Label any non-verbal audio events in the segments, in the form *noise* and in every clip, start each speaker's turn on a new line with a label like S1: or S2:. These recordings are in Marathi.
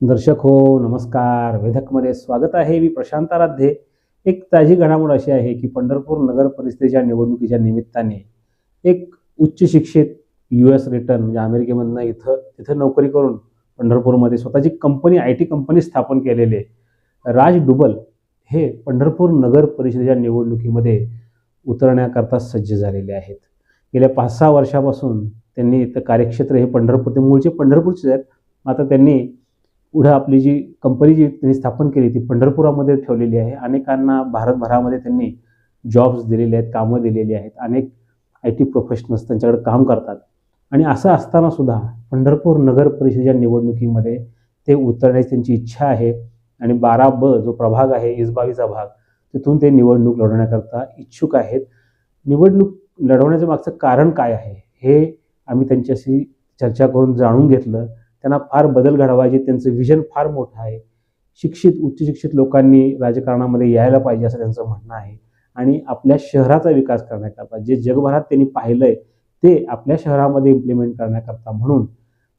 S1: दर्शक हो नमस्कार. वेधकमध्ये स्वागत आहे. मी प्रशांत आराध्ये. एक ताजी घडामोड अशी आहे की पंढरपूर नगर परिषदेच्या निवडणुकीच्या निमित्ताने एक उच्च शिक्षित यू एस रिटर्न म्हणजे अमेरिकेमधनं इथं तिथं नोकरी करून पंढरपूरमध्ये स्वतःची कंपनी आय टी कंपनी स्थापन केलेले राज डुबल हे पंढरपूर नगर परिषदेच्या निवडणुकीमध्ये उतरण्याकरता सज्ज झालेले आहेत. गेल्या पाच सहा वर्षापासून त्यांनी इथं कार्यक्षेत्र हे पंढरपूर ते मूळचे पंढरपूरचे आहेत. मात्र त्यांनी पुढं आपली जी कंपनी जी त्यांनी स्थापन केली ती पंढरपुरामध्ये ठेवलेली आहे. अनेकांना भारतभरामध्ये त्यांनी जॉब्स दिलेले आहेत कामं दिलेली आहेत. अनेक आय टी प्रोफेशनल्स त्यांच्याकडे काम करतात. आणि असं असताना सुद्धा पंढरपूर नगर परिषदेच्या निवडणुकीमध्ये ते उतरण्याची त्यांची इच्छा आहे. आणि बारा ब जो प्रभाग आहे इसबावीचा भाग तिथून ते निवडणूक लढवण्याकरता इच्छुक आहेत. निवडणूक लढवण्याचं मागचं कारण काय आहे हे आम्ही त्यांच्याशी चर्चा करून जाणून घेतलं. त्यांना फार बदल घडवायचे त्यांचं विजन फार मोठं आहे. शिक्षित उच्च शिक्षित लोकांनी राजकारणामध्ये यायला पाहिजे असं त्यांचं म्हणणं आहे. आणि आपल्या शहराचा विकास करण्याकरता जे जगभरात त्यांनी पाहिलंय ते आपल्या शहरामध्ये इम्प्लिमेंट करण्याकरता म्हणून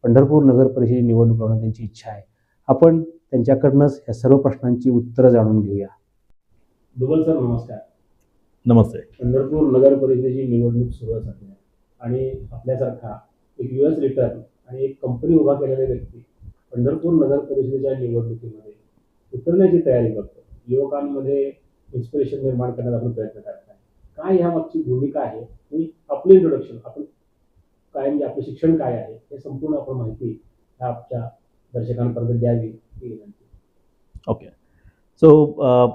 S1: पंढरपूर नगर परिषदेची निवडणूक लढवणं त्यांची इच्छा आहे. आपण त्यांच्याकडनंच या सर्व प्रश्नांची उत्तरं जाणून घेऊया. दुबल सर नमस्कार.
S2: नमस्ते.
S1: पंढरपूर नगर परिषदेची निवडणूक सुरू झाली आहे. आणि आपल्यासारखा एक यू एस रिटर्न आणि एक कंपनी उभा केलेल्या व्यक्ती. पंढरपूर नगर परिषदेच्या निवडणुकीमध्ये उतरण्याची तयारी करतो. युवकांमध्ये इन्स्पिरेशन निर्माण करण्याचा आपण प्रयत्न करत आहे. काय ह्या मागची भूमिका आहे? आणि आपलं इंट्रोडक्शन आपण काय म्हणजे आपलं शिक्षण काय आहे? हे संपूर्ण आपण माहिती ह्या आपल्या दर्शकांपर्यंत द्यावी ही विनंती.
S2: ओके सो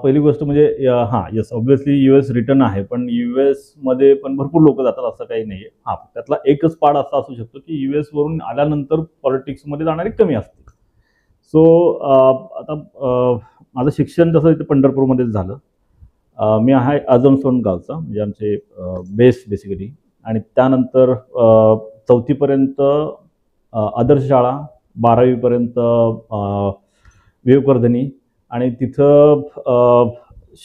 S2: पहिली गोष्ट म्हणजे हां yes obviously U S return आहे पण यू एसमध्ये पण भरपूर लोक जातात असं काही नाही आहे हां त्यातला एकच पार्ट असा असू शकतो की यू एसवरून आल्यानंतर पॉलिटिक्समध्ये जाणारे कमी असतील. सो आता माझं शिक्षण जसं इथे पंढरपूरमध्येच झालं. मी आहे आजमसोन गावचा म्हणजे आमचे बेस बेसिकली आणि त्यानंतर चौथीपर्यंत आदर्श शाळा बारावीपर्यंत अ, विवेकवर्धनी आणि तिथं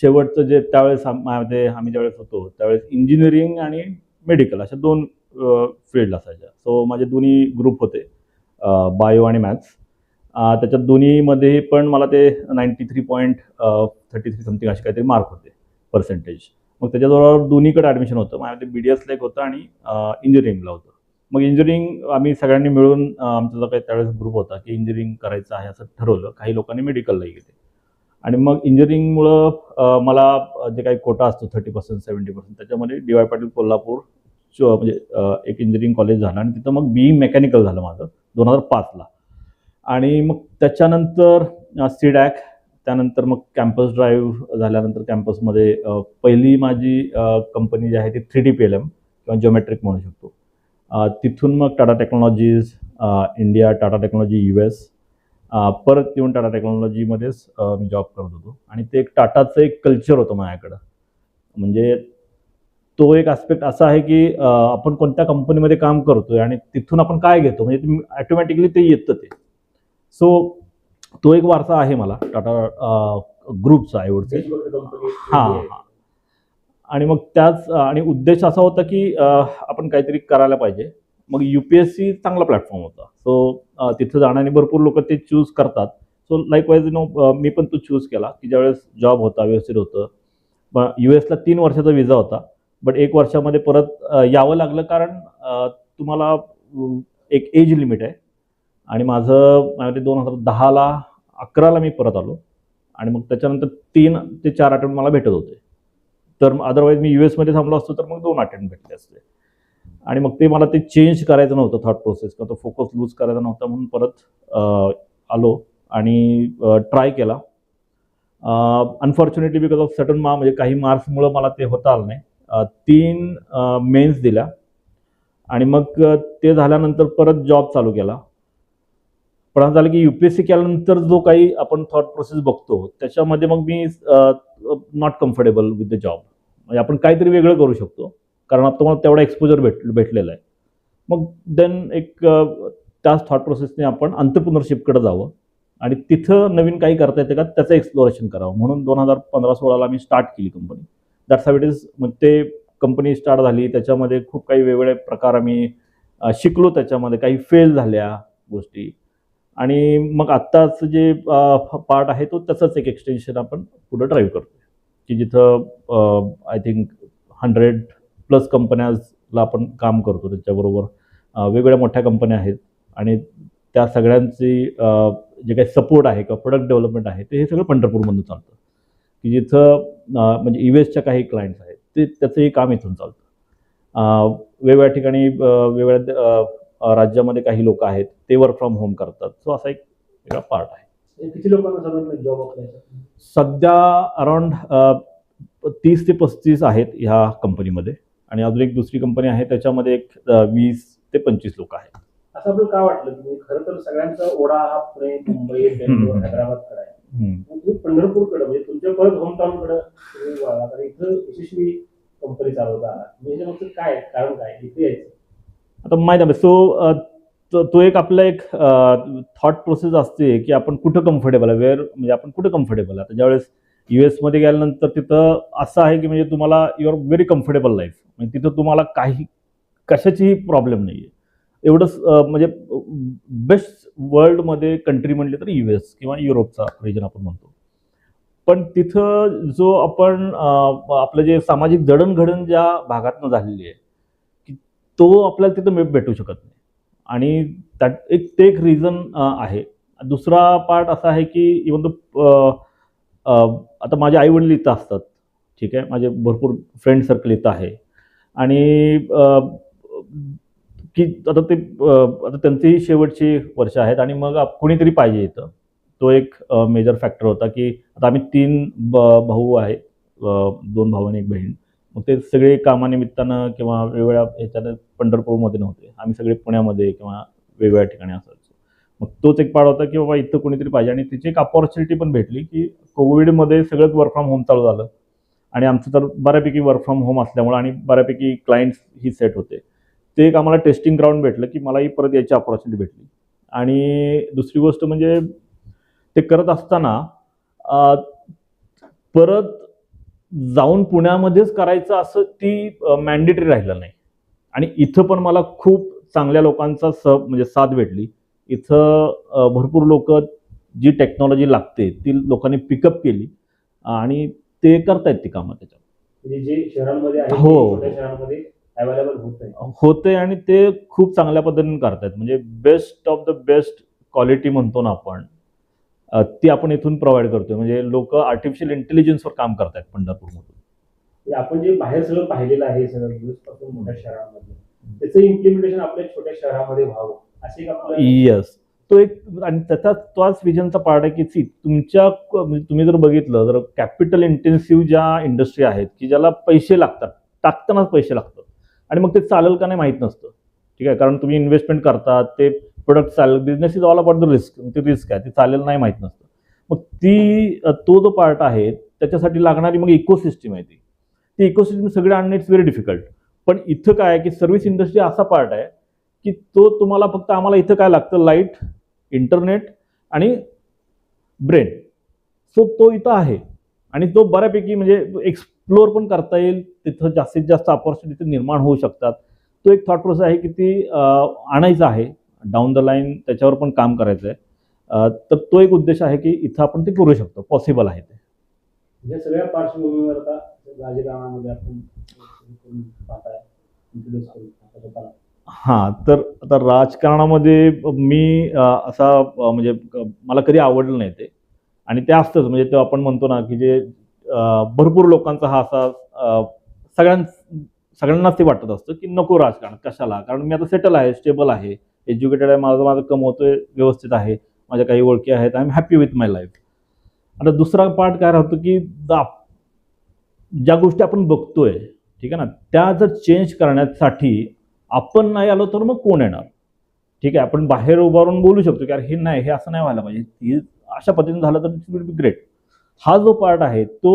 S2: शेवटचं जे त्यावेळेस ते आम्ही ज्यावेळेस होतो त्यावेळेस इंजिनिअरिंग आणि मेडिकल अशा दोन फील्ड असायच्या. सो माझे दोन्ही ग्रुप होते बायो आणि मॅथ्स त्याच्यात दोन्हीमध्ये पण मला ते ninety three point thirty three something असे काहीतरी मार्क होते पर्सेंटेज मग त्याच्याजवळ दोन्हीकडे ॲडमिशन होतं. माझ्यामध्ये बी डी एसला एक होतं आणि इंजिनिअरिंगला होतं. मग इंजिनिअरिंग आम्ही सगळ्यांनी मिळून आमचा जो काही त्यावेळेस ग्रुप होता की इंजिनिअरिंग करायचं आहे असं ठरवलं. काही लोकांनी मेडिकललाही गेले आणि मग इंजिनिअरिंगमुळं मला जे काही कोटा असतो थर्टी पर्सेंट सेवन्टी पर्सेंट त्याच्यामध्ये डी वाय पाटील कोल्हापूर च- म्हणजे एक इंजिनिअरिंग कॉलेज झालं आणि तिथं मग बी मेकॅनिकल झालं माझं दोन हजार पाचला. आणि मग त्याच्यानंतर सी डॅक त्यानंतर मग कॅम्पस ड्राईव्ह झाल्यानंतर कॅम्पसमध्ये पहिली माझी कंपनी जी आहे ती three D P L M किंवा जिओमेट्रिक म्हणू शकतो. तिथून मग Tata technologies India Tata technology U S परत येऊन टाटा टेक्नॉलॉजीमध्येच मी जॉब करत होतो. आणि ते एक टाटाचं एक कल्चर होतं माझ्याकडं. म्हणजे तो एक आस्पेक्ट असा आहे की आपण कोणत्या कंपनीमध्ये काम करतोय आणि तिथून आपण काय घेतो? म्हणजे ॲटोमॅटिकली ते येतं ते. सो तो एक वारसा आहे मला टाटा ग्रुपचा
S1: कंपनी
S2: हां हां. आणि मग त्याच आणि उद्देश असा होता की आपण काहीतरी करायला पाहिजे. मग यू पी एस सी चांगला प्लॅटफॉर्म होता. सो तिथं जाण्याने भरपूर लोक ते चूज करतात. सो लाईकवाईज यू नो मी पण तो चूज केला की ज्यावेळेस जॉब होता व्यवस्थित होतं. यू एसला तीन वर्षाचा विजा होता. बट एक वर्षामध्ये परत यावं लागलं कारण तुम्हाला एक एज लिमिट आहे. आणि माझं दोन हजार दहाला अकराला मी परत आलो. आणि मग त्याच्यानंतर तीन ते चार अटेम्प्ट मला भेटत होते. तर अदरवाईज मी यू एसमध्ये थांबलो असतो तर मग दोन अटेम्प्ट भेटले असते. आणि मग ते मला ते चेंज करायचं नव्हतं थॉट प्रोसेस का तो फोकस लूज करायचा नव्हता म्हणून परत आलो आणि ट्राय केला. अनफॉर्च्युनेटली बिकॉज ऑफ सटन मा म्हणजे काही मार्क्समुळं मला ते होता आलं नाही. तीन मेन्स दिल्या. आणि मग ते झाल्यानंतर परत जॉब चालू केला. पण असं झालं की यू पी एस सी केल्यानंतर जो काही आपण थॉट प्रोसेस बघतो त्याच्यामध्ये मग मी not comfortable with the job म्हणजे आपण काहीतरी वेगळं करू शकतो. कारण आता तुम्हाला तेवढा एक्सपोजर भेट भेटलेला आहे. मग देन एक त्याच थॉट प्रोसेसने आपण अंतरप्रिनरशिपकडे जावं. आणि तिथं नवीन काही करता येते का त्याचं एक्सप्लोरेशन करावं. म्हणून दोन हजार पंधरा सोळाला मी स्टार्ट केली company that's how it is मग ते कंपनी स्टार्ट झाली. त्याच्यामध्ये खूप काही वेगवेगळे प्रकार आम्ही शिकलो त्याच्यामध्ये. काही फेल झाल्या गोष्टी. आणि मग आत्ताच जे पार्ट आहे तो त्याचाच एक एक्सटेन्शन आपण पुढे ड्राईव्ह करतो की जिथं आय थिंक हंड्रेड प्लस कंपन्याजला आपण काम करतो त्याच्याबरोबर. वेगवेगळ्या मोठ्या कंपन्या आहेत आणि त्या सगळ्यांची जे काही सपोर्ट आहे किंवा प्रोडक्ट डेव्हलपमेंट आहे ते हे सगळं पंढरपूरमधून चालतं. की जिथं म्हणजे यू एसच्या काही क्लायंट्स आहेत ते त्याचंही काम इथून चालतं. वेगवेगळ्या ठिकाणी वेगवेगळ्या राज्यामध्ये काही लोक आहेत ते वर्क फ्रॉम होम करतात. सो असा एक वेगळा पार्ट आहे.
S1: किती लोकांना जॉब
S2: सध्या अराउंड तीस ते पस्तीस आहेत ह्या कंपनीमध्ये आणि अजून एक दुसरी कंपनी आहे त्याच्यामध्ये एक वीस ते पंचवीस लोक आहेत.
S1: असं आपल्याला काय वाटलं? की म्हणजे खरं तर सगळ्यांचा ओढा हा पुणे मुंबई बेंगलोर
S2: हम्म.
S1: हैदराबादकडे आहे. मग तुम्ही पंढरपूरकडे म्हणजे तुमच्या परत होमटाऊनकडे तुम्ही वळालात आणि इथं यशस्वी कंपनी चालवता म्हणजे मागचं काय कारण काय? इथे यायचं.
S2: आता माहीत आहे सो तो तो एक आपला एक थॉट प्रोसेस असते की आपण कुठं कम्फर्टेबल आहे वेअर म्हणजे आपण कुठं कम्फर्टेबल आहे. ज्यावेळेस यू एसमध्ये गेल्यानंतर तिथं असं आहे की म्हणजे तुम्हाला युअर व्हेरी कम्फर्टेबल लाईफ म्हणजे तिथं तुम्हाला काही कशाचीही प्रॉब्लेम नाही आहे एवढंच म्हणजे बेस्ट वर्ल्डमध्ये कंट्री म्हणली तर यू एस किंवा युरोपचा रिजन आपण म्हणतो. पण तिथं जो आपण आपलं जे सामाजिक जडणघडण ज्या भागातनं झालेली आहे की तो आपल्याला तिथं भेटू शकत नाही. आणि त्यात एक ते एक रिझन आहे. दुसरा पार्ट असा आहे की इवन तो आता माझे आईवडील इथं असतात. ठीक आहे? माझे भरपूर फ्रेंड सर्कल इथं आहे. आणि की आता ते आता त्यांचीही शेवटची वर्ष आहेत आणि मग कुणीतरी कोणीतरी पाहिजे इथं. तो एक मेजर फॅक्टर होता की आता आम्ही तीन ब भाऊ आहे दोन भाऊ आणि एक बहीण. मग ते सगळे कामानिमित्तानं किंवा वेगवेगळ्या ह्याच्यानं पंढरपूरमध्ये नव्हते. आम्ही सगळे पुण्यामध्ये किंवा वेगवेगळ्या ठिकाणी असायचो मग तोच एक पाड होता की बाबा इथं कोणीतरी पाहिजे. आणि तिची एक अपॉर्च्युनिटी पण भेटली की कोविडमध्ये सगळंच वर्क फ्रॉम होम चालू झालं. आणि आमचं तर बऱ्यापैकी वर्क फ्रॉम होम असल्यामुळं आणि बऱ्यापैकी क्लायंट्स ही सेट होते. ते एक आम्हाला टेस्टिंग ग्राउंड भेटलं की मलाही परत याची अपॉर्च्युनिटी भेटली. आणि दुसरी गोष्ट म्हणजे ते करत असताना परत जाऊन पुण्यामध्येच करायचं असं ती मॅन्डेटरी राहिलं नाही. आणि इथं पण मला खूप चांगल्या लोकांचा स म्हणजे साथ भेटली. इथं भरपूर लोक जी टेक्नॉलॉजी लागते ती लोकांनी पिकअप केली आणि ते करतायत ती कामं त्याच्यात.
S1: म्हणजे जे शहरांमध्ये आहे
S2: हो.
S1: होत
S2: आणि ते खूप चांगल्या पद्धतीने करतायत. म्हणजे best of the best quality म्हणतो ना आपण ती आपण इथून प्रोव्हाइड करतोय. म्हणजे लोक आर्टिफिशियल इंटेलिजन्सवर काम करतायत पंढरपूरमधून.
S1: म्हणजे आपण जे बाहेर सगळं पाहिलेलं आहे सगळं मोठ्या शहरांमध्ये त्याचं इम्प्लिमेंटेशन आपल्या छोट्या शहरामध्ये व्हावं.
S2: येस तो एक आणि त्याचा तोच विजनचा पार्ट आहे की सी तुमच्या म्हणजे तुम्ही जर बघितलं तर कॅपिटल इंटेन्सिव्ह ज्या इंडस्ट्री आहेत की ज्याला पैसे लागतात टाकतानाच पैसे लागतात आणि मग ते चालेल का नाही माहीत नसतं. ठीक आहे? कारण तुम्ही इन्व्हेस्टमेंट करता ते प्रोडक्ट चालेल business is all about the risk ते रिस्क आहे ते चालेल नाही माहीत नसतं. मग ती तो जो पार्ट आहे त्याच्यासाठी लागणारी मग इकोसिस्टीम आहे ती. ती इकोसिस्टीम सगळे आणणे इट्स व्हेरी डिफिकल्ट पण इथं काय आहे की सर्व्हिस इंडस्ट्री असा पार्ट आहे की तो तुम्हाला फक्त आम्हाला इथं काय लागतं? लाइट इंटरनेट आणि ब्रेन. सो तो इथं आहे. आणि तो बऱ्यापैकी म्हणजे एक्सप्लोअर पण करता येईल. तिथं जास्तीत जास्त ऑपॉर्च्युनिटी निर्माण होऊ शकतात. तो एक थॉट प्रोसेस आहे की ती आणायचा आणायचं आहे. डाऊन द लाईन त्याच्यावर पण काम करायचं आहे तर तो एक उद्देश आहे की इथं आपण ते करू शकतो. पॉसिबल आहे ते.
S1: या सगळ्या पार्श्वभूमीवर आता राजकारणामध्ये आपण
S2: हां तर आता राजकारणामध्ये मी असा म्हणजे मला कधी आवडलं नाही ते. आणि ते असतंच म्हणजे ते आपण म्हणतो ना की जे भरपूर लोकांचा हा असा सगळ्यां सगळ्यांनाच ते वाटत असतं की नको राजकारण कशाला? कारण मी आता सेटल आहे स्टेबल आहे एज्युकेटेड आहे माझं माझं कमवतोय व्यवस्थित आहे माझ्या काही ओळखी आहेत I am happy with my life आता दुसरा पार्ट काय राहतो की ज्या गोष्टी आपण बघतोय ठीक आहे ना त्या जर चेंज करण्यासाठी आपण नाही आलो तर मग कोण येणार? ठीक आहे आपण बाहेर उभारून बोलू शकतो की अरे हे नाही हे असं नाही व्हायला पाहिजे. हे अशा पद्धतीने झालं तर इट विल बी ग्रेट. हा जो पार्ट आहे तो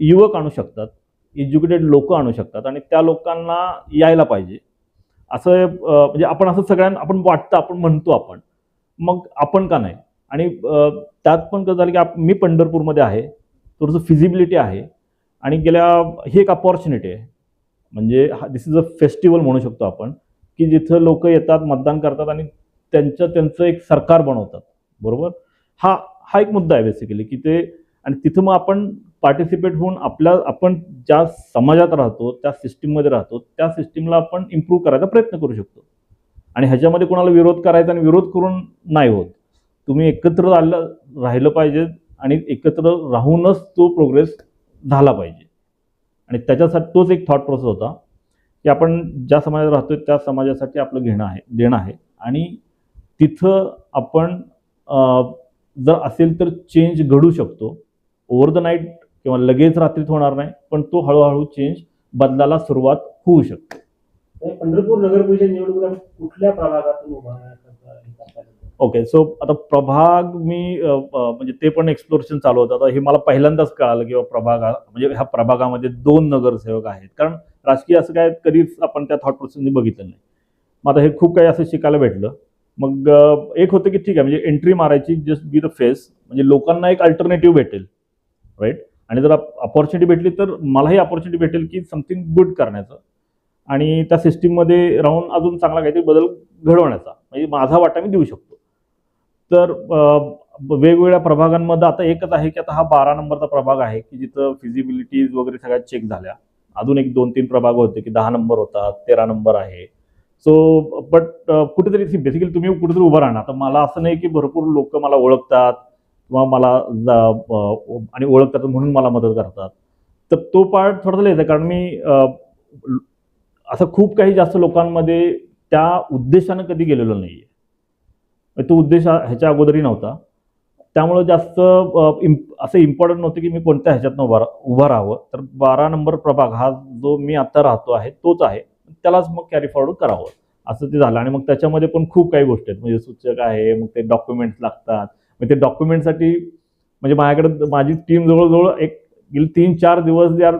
S2: युवक आणू शकतात एज्युकेटेड लोक आणू शकतात आणि त्या लोकांना यायला पाहिजे. असं म्हणजे आपण असं सगळ्यांना आपण वाटतं आपण म्हणतो आपण. मग आपण का नाही? आणि त्यात पण कसं झालं की आप- मी पंढरपूरमध्ये आहे थोडंसं फिजिबिलिटी आहे आणि गेल्या ही एक अपॉर्च्युनिटी आहे. म्हणजे दिस इज अ फेस्टिवल म्हणू शकतो आपण की जिथं लोक येतात मतदान करतात आणि त्यांचं त्यांचं एक सरकार बनवतात. बरोबर? हा हा एक मुद्दा आहे बेसिकली की ते आणि तिथं मग आपण पार्टिसिपेट होऊन आपल्या आपण ज्या समाजात राहतो त्या सिस्टीममध्ये राहतो त्या सिस्टीमला आपण इम्प्रूव्ह करायचा प्रयत्न करू शकतो. आणि ह्याच्यामध्ये कोणाला विरोध करायचा आणि विरोध करून नाही होत. तुम्ही एकत्र आलं राहिलं पाहिजे आणि एकत्र राहूनच तो प्रोग्रेस झाला पाहिजे. आणि त्याच्यासाठी तोच एक थॉट प्रोसेस होता की आपण ज्या समाजात राहतोय त्या समाजासाठी आपलं घेणं आहे देणं आहे. आणि तिथं आपण जर असेल तर चेंज घडू शकतो. ओव्हर द नाईट किंवा लगेच रात्रीत होणार नाही पण तो हळूहळू चेंज बदलायला सुरुवात होऊ शकते.
S1: पंढरपूर नगर परिषद निवडणुकीला कुठल्या प्रभागातून उभा
S2: ओके सो आता प्रभाग मी म्हणजे ते पण एक्सप्लोरेशन चालू होतं. आता हे मला पहिल्यांदाच कळालं किंवा प्रभाग म्हणजे ह्या प्रभागामध्ये दोन नगरसेवक आहेत. कारण राजकीय असं काय कधीच आपण त्या थॉट प्रोसेसने बघितलं नाही. मग आता हे खूप काही असं शिकायला भेटलं. मग एक होतं की ठीक आहे म्हणजे एंट्री मारायची जस्ट बी द फेस म्हणजे लोकांना एक अल्टरनेटिव्ह भेटेल. राईट आणि जर अपॉर्च्युनिटी भेटली तर मलाही अपॉर्च्युनिटी भेटेल की समथिंग गुड करण्याचं. आणि त्या सिस्टीममध्ये राहून अजून चांगला काहीतरी बदल घडवण्याचा. म्हणजे माझा वाटा मी देऊ शकतो. तर वेगवेगळ्या प्रभागांमध्ये आता एकच आहे की आता हा बारा नंबरचा प्रभाग आहे की जिथं फिजिबिलिटीज वगैरे सगळ्या चेक झाल्या. अजून एक दोन तीन प्रभाग होते की दहा नंबर होता तेरा नंबर आहे. सो बट कुठेतरी बेसिकली तुम्ही कुठेतरी उभं राहणार. तर मला असं नाही की भरपूर लोक मला ओळखतात किंवा मला जा- आणि ओळखतात म्हणून मला मदत करतात. तर तो पार्ट थोडासा लिहायचा कारण मी असं खूप काही जास्त लोकांमध्ये त्या उद्देशानं कधी गेलेलो नाही आहे तो उद्देश ह्याच्या अगोदरही नव्हता. त्यामुळं जास्त इम इम्प- असं इम्पॉर्टंट नव्हतं की मी कोणत्या ह्याच्यातनं उभा रा- उभं राहावं. तर बारा नंबर प्रभाग हा जो मी आता राहतो आहे तोच आहे. त्यालाच मग कॅरी फॉरवर्ड करावं. असं ते झालं. आणि मग त्याच्यामध्ये पण खूप काही गोष्टी आहेत. म्हणजे सूचक आहे मग ते डॉक्युमेंट्स लागतात. मग ते डॉक्युमेंटसाठी म्हणजे माझ्याकडे माझी टीम जवळजवळ एक गेली तीन चार दिवस यार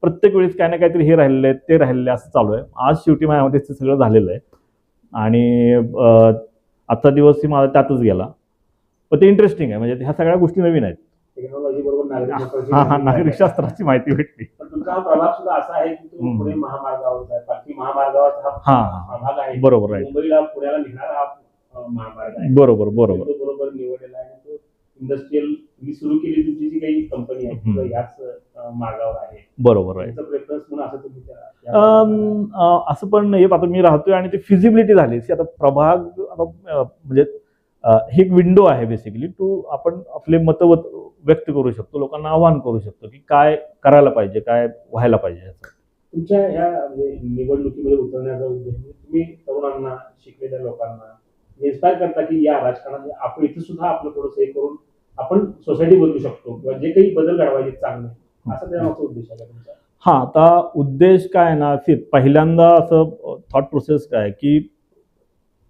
S2: प्रत्येक वेळेस काय ना काहीतरी हे राहिलेलं आहे ते राहिलेलं आहे असं चालू आहे. आज शेवटी माझ्यामध्ये ते सगळं झालेलं आहे. आणि आजचा दिवसही माझा त्यातच गेला. पण ते इंटरेस्टिंग आहे म्हणजे ह्या सगळ्या गोष्टी नवीन आहेत.
S1: टेक्नॉलॉजी बरोबर
S2: हा हा
S1: माहिती
S2: भेटली
S1: तुमचा प्रभाग सुद्धा असा आहे की तो
S2: हम्म.
S1: पुणे महामार्गावर आहे पालखी महामार्गावर
S2: हा
S1: आहे.
S2: बरोबर
S1: मुंबईला पुण्याला निघणारा हा महामार्ग आहे.
S2: बरोबर बरोबर.
S1: बरोबर निवडलेला इंडस्ट्रीयल तुम्ही सुरू केली तुमची जी काही कंपनी आहे
S2: हम्म.
S1: याच मार्गावर आहे.
S2: बरोबर आहे.
S1: प्रेफरन्स म्हणून असं तुम्ही
S2: असं पण नाही. आता मी राहतोय आणि ते फिजिबिलिटी झाली See, आता प्रभाग आता म्हणजे ही एक विंडो आहे बेसिकली टू आपण आपले मत व्यक्त करू शकतो. लोकांना आवाहन करू शकतो की काय करायला पाहिजे काय व्हायला पाहिजे.
S1: तुमच्या ह्या म्हणजे निवडणुकीमध्ये उतरण्याचा उद्देश म्हणजे तुम्ही तरुणांना शिकलेल्या लोकांना इन्स्पायर करता की या राजकारणात आपण इथे सुद्धा आपलं थोडंसं हे करून आपण सोसायटी बदलू शकतो किंवा जे काही बदल घडवायचे चांगले असा त्यामागचा उद्देश आहे तुमचा?
S2: हा आता उद्देश काय ना पहिल्यांदा असं थॉट प्रोसेस काय की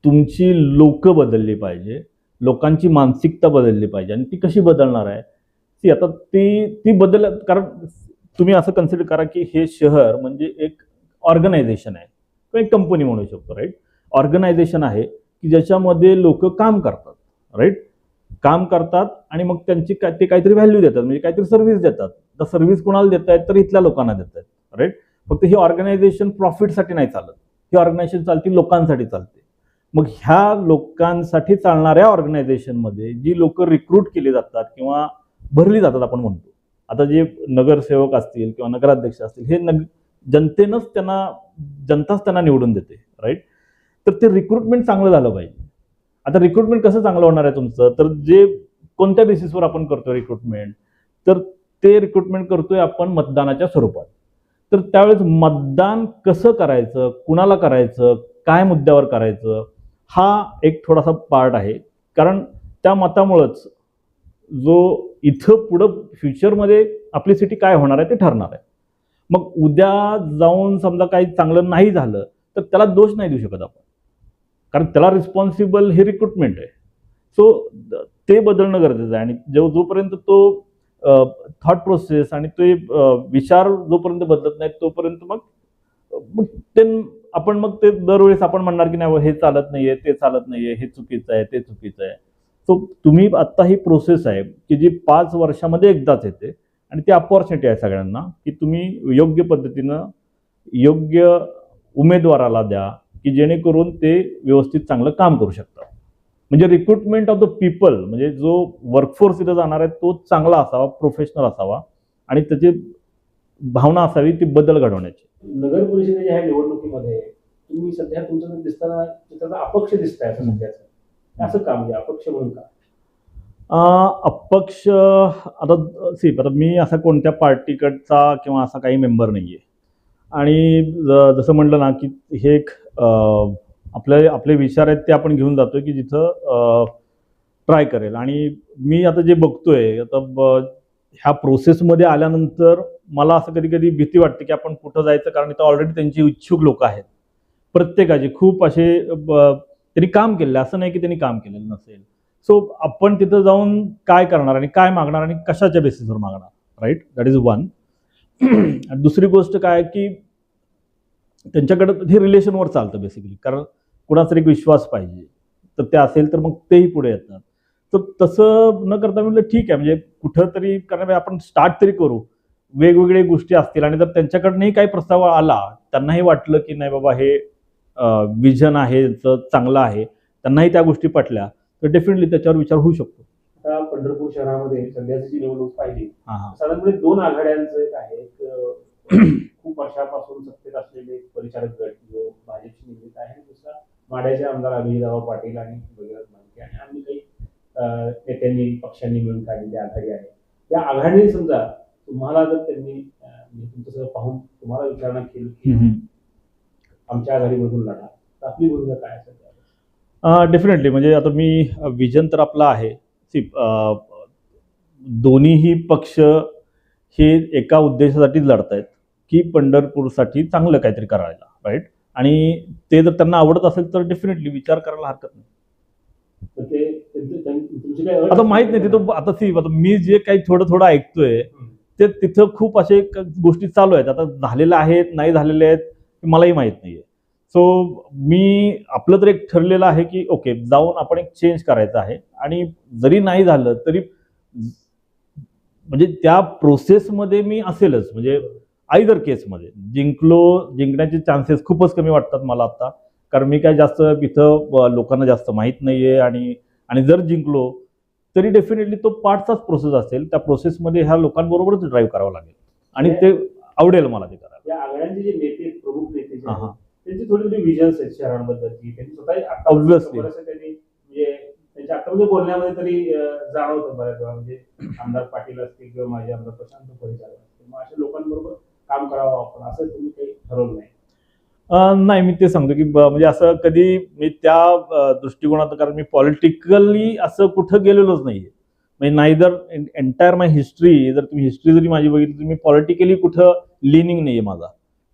S2: तुमची लोक बदलली पाहिजे लोकांची मानसिकता बदलली पाहिजे आणि ती कशी बदलणार आहे? ती आता ती ती बदल कारण तुम्ही असं कन्सिडर करा की हे शहर म्हणजे एक ऑर्गनायझेशन आहे. किंवा एक कंपनी म्हणू शकतो राईट ऑर्गनायझेशन आहे की ज्याच्यामध्ये लोक काम करतात राईट काम करतात आणि मग त्यांची काय ते काहीतरी व्हॅल्यू देतात म्हणजे काहीतरी सर्व्हिस देतात. तर सर्व्हिस कोणाला देत आहेत तर इथल्या लोकांना देत आहेत राईट फक्त ही ऑर्गनायझेशन प्रॉफिटसाठी नाही चालत. ही ऑर्गनायझेशन चालती लोकांसाठी चालते मग ह्या लोकांसाठी चालणाऱ्या ऑर्गनायझेशनमध्ये जी लोक रिक्रूट केली जातात किंवा भरली जातात आपण म्हणतो. आता जे नगरसेवक असतील किंवा नगराध्यक्ष असतील हे नग जनतेनंच त्यांना जनताच त्यांना निवडून देते राईट तर ते रिक्रुटमेंट चांगलं झालं पाहिजे. आता रिक्रुटमेंट कसं चांगलं होणार आहे तुमचं? तर जे कोणत्या बेसिसवर आपण करतोय रिक्रुटमेंट तर ते रिक्रुटमेंट करतोय आपण मतदानाच्या स्वरूपात. तर त्यावेळेस मतदान कसं करायचं? कुणाला करायचं? काय मुद्द्यावर करायचं? हा एक थोडासा पार्ट आहे. कारण त्या मतामुळंच जो इथं पुढं फ्युचरमध्ये आपली सिटी काय होणार आहे ते ठरणार आहे. मग उद्या जाऊन समजा काही चांगलं नाही झालं तर त्याला दोष नाही देऊ शकत आपण. कारण त्याला रिस्पॉन्सिबल हे रिक्रुटमेंट आहे. सो ते बदलणं गरजेचं आहे. आणि जो जोपर्यंत तो थॉट प्रोसेस आणि ते विचार जोपर्यंत बदलत नाहीत तोपर्यंत मग मग ते आपण मग ते दरवेळेस आपण म्हणणार की नाही हो, हे चालत नाहीये ते चालत नाहीये हे चुकीचं आहे ते चुकीचं आहे. सो तुम्ही आत्ता ही प्रोसेस आहे की जी पाच वर्षामध्ये एकदाच येते आणि ती अपॉर्च्युनिटी आहे सगळ्यांना की तुम्ही योग्य पद्धतीनं योग्य उमेदवाराला द्या की जेणेकरून ते व्यवस्थित चांगलं काम करू शकतात. म्हणजे रिक्रुटमेंट ऑफ द पीपल म्हणजे जो वर्कफोर्स इथं जाणार आहे तो चांगला असावा प्रोफेशनल असावा आणि त्याची भावना असावी ती बदल घडवण्याची.
S1: नगर परिषदेच्या ह्या निवडणुकीमध्ये तुम्ही सध्या तुमचं दिसताना त्याचा अपक्ष दिसताय असं सध्याचं असं का म्हणजे अपक्ष म्हणून का?
S2: अपक्ष आता सी आता मी असा कोणत्या पार्टीकडचा किंवा असा काही मेंबर नाही आहे आणि ज- जसं म्हटलं ना की हे एक आपले आपले विचार आहेत ते आपण घेऊन जातोय की जिथं ट्राय करेल. आणि मी आता जे बघतोय आता ब- ह्या प्रोसेसमध्ये आल्यानंतर मला असं कधी कधी भीती वाटते की आपण कुठं जायचं कारण इथं ऑलरेडी त्यांची इच्छुक लोक आहेत. प्रत्येकाचे खूप असे त्यांनी काम केलेलं असं नाही की त्यांनी काम केलेलं नसेल. सो आपण तिथं जाऊन काय करणार आणि काय मागणार आणि कशाच्या बेसिसवर मागणार? राईट दॅट इज वन *clears throat* दुसरी गोष्ट काय आहे की त्यांच्याकडं हे रिलेशनवर चालतं बेसिकली कारण कुणाचा एक विश्वास पाहिजे. तर ते असेल तर मग तेही पुढे येतात. तर तसं न करता म्हणलं ठीक आहे. म्हणजे कुठं तरी कारण आपण स्टार्ट तरी करू. वेगवेगळे गोष्टी असतील आणि जर त्यांच्याकडनंही काही प्रस्ताव आला त्यांनाही वाटलं की नाही बाबा हे विजन आहे चांगलं आहे. त्यांनाही त्या गोष्टी पटल्या तर डेफिनेटली त्याच्यावर विचार होऊ शकतो.
S1: आता पंढरपूर शहरामध्ये सध्याची जी निवडणूक पाहिली साधारणपणे दोन आघाड्यांचं एक आहे. एक खूप वर्षापासून सत्तेत असलेले एक परिचारक गट जो भाजपशी निगडीत आहे. दुसरा माड्याचे आमदार अभिजितराव पाटील आणि भगीरथ मानके आणि आम्ही काही नेत्यांनी पक्षांनी मिळून काढलेली आघाडी आहे. या आघाडीने समजा तुम्हाला जर त्यांनी म्हणजे तुमचं सगळं पाहून तुम्हाला विचारणा केली की. आमच्या आघाडीमधून लढा तर आपली भूमिका काय असेल?
S2: डेफिनेटली म्हणजे आता मी विजन तर आपलं आहे सी दोन्हीही पक्ष हे एका उद्देशासाठीच लढत आहेत की पंढरपूरसाठी चांगलं काहीतरी करायला राईट आणि ते जर त्यांना आवडत असेल तर डेफिनेटली विचार करायला हरकत नाही. आता माहीत नाही तिथं आता सी आता मी जे काही थोडं थोडं ऐकतोय. ते तिथं खूप असे गोष्टी चालू आहेत. आता झालेले आहेत नाही झालेले आहेत मलाही माहीत नाहीये. सो मी आपलं तर एक ठरलेलं आहे की ओके जाऊन आपण एक चेंज करायचं आहे. आणि जरी नाही झालं तरी म्हणजे त्या प्रोसेसमध्ये मी असेलच. म्हणजे आयदर केसमध्ये जिंकलो जिंकण्याचे चान्सेस खूपच कमी वाटतात मला आता. कारण मी काय जास्त इथं लोकांना जास्त माहीत नाहीये आणि आणि जर जिंकलो तरी डेफिनेटली तो पार्टचाच प्रोसेस असेल. त्या प्रोसेसमध्ये ह्या लोकांबरोबरच ड्राईव्ह करावं लागेल. आणि ते आवडेल मला ते करायला.
S1: त्यांची थोडी थोडी विजन्स आहेत शहरांबद्दलची. त्यांनी स्वतः त्यांनी म्हणजे त्यांच्या आता म्हणजे बोलण्यामध्ये तरी जाणवतं बऱ्याच वेळा म्हणजे आमदार पाटील असतील किंवा माझे आमदार प्रशांत परिचारक असतील. मग अशा लोकांबरोबर काम करावं आपण. असं तुम्ही काही ठरवलं नाही.
S2: नाही मी ते सांगतो की म्हणजे असं कधी मी त्या दृष्टिकोनात कारण मी पॉलिटिकली असं कुठं गेलेलोच नाहीये. म्हणजे नाहीदर एंटायर माय हिस्ट्री जर तुम्ही हिस्ट्री जरी माझी बघितली तर मी पॉलिटिकली कुठं लिनिंग नाहीये माझा.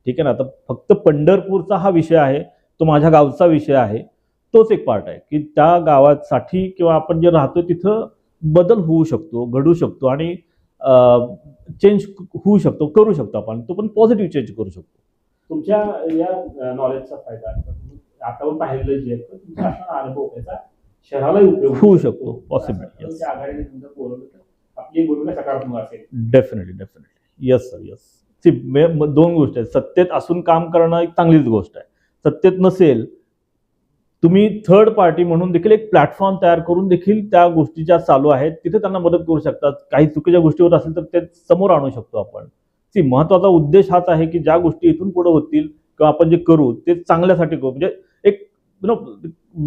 S2: ठीक आहे ना? आता फक्त पंढरपूरचा हा विषय आहे तो माझ्या गावचा विषय आहे तोच एक पार्ट आहे की त्या गावासाठी किंवा आपण जे राहतो तिथं बदल होऊ शकतो घडू शकतो आणि चेंज होऊ शकतो करू शकतो आपण. तो पण पॉझिटिव्ह चेंज करू शकतो.
S1: तुमच्या या नॉलेजचा फायदा आता तुम्ही आता पण पाहिलेलं जे तर अनुभव त्याचा शहरालाही उपयोग
S2: होऊ शकतो.
S1: त्या आघाडीने तर आपली भूमिका सकारात्मक असेल.
S2: Definitely definitely yes sir yes see दोन गोष्टी आहेत. सत्तेत असून काम करणं एक चांगलीच गोष्ट आहे. सत्तेत नसेल तुम्ही थर्ड पार्टी म्हणून देखील एक प्लॅटफॉर्म तयार करून देखील त्या गोष्टी ज्या चालू आहेत. तिथे त्यांना मदत करू शकतात. काही चुकीच्या गोष्टीवर असेल तर ते समोर आणू शकतो आपण. सी महत्त्वाचा उद्देश हाच आहे की ज्या गोष्टी इथून पुढे होतील किंवा आपण जे करू ते चांगल्यासाठी करू. म्हणजे एक यु नो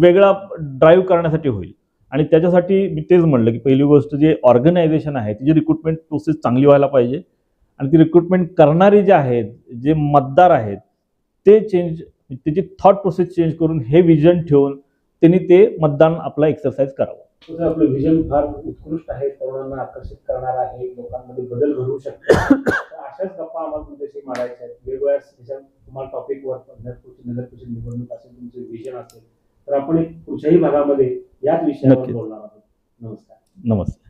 S2: वेगळा ड्राईव्ह करण्यासाठी होईल. आणि त्याच्यासाठी मी तेच म्हणलं की पहिली गोष्ट जे ऑर्गनायझेशन आहे तिची रिक्रुटमेंट प्रोसेस चांगली व्हायला पाहिजे आणि ती रिक्रुटमेंट करणारे जे आहेत जे मतदार आहेत ते चेंज त्याची थॉट प्रोसेस चेंज करून हे विजन ठेवून त्यांनी ते मतदान आपला एक्सरसाइज करावं.
S1: आपलं विजन फार उत्कृष्ट आहे तरुणांना आकर्षित करणार आहे लोकांमध्ये बदल घडवू शकतो तर अशाच गप्पा आम्हाला तुमच्याशी मारायच्या आहेत. वेगवेगळ्या तुम्हाला टॉपिकवर पंढरपूरची नगर परिषद निवडणूक असेल तुमचं विजन असेल तर आपण एक पुढच्याही भागामध्ये याच विषयावर. बोलणार आहोत. नमस्कार.
S2: नमस्ते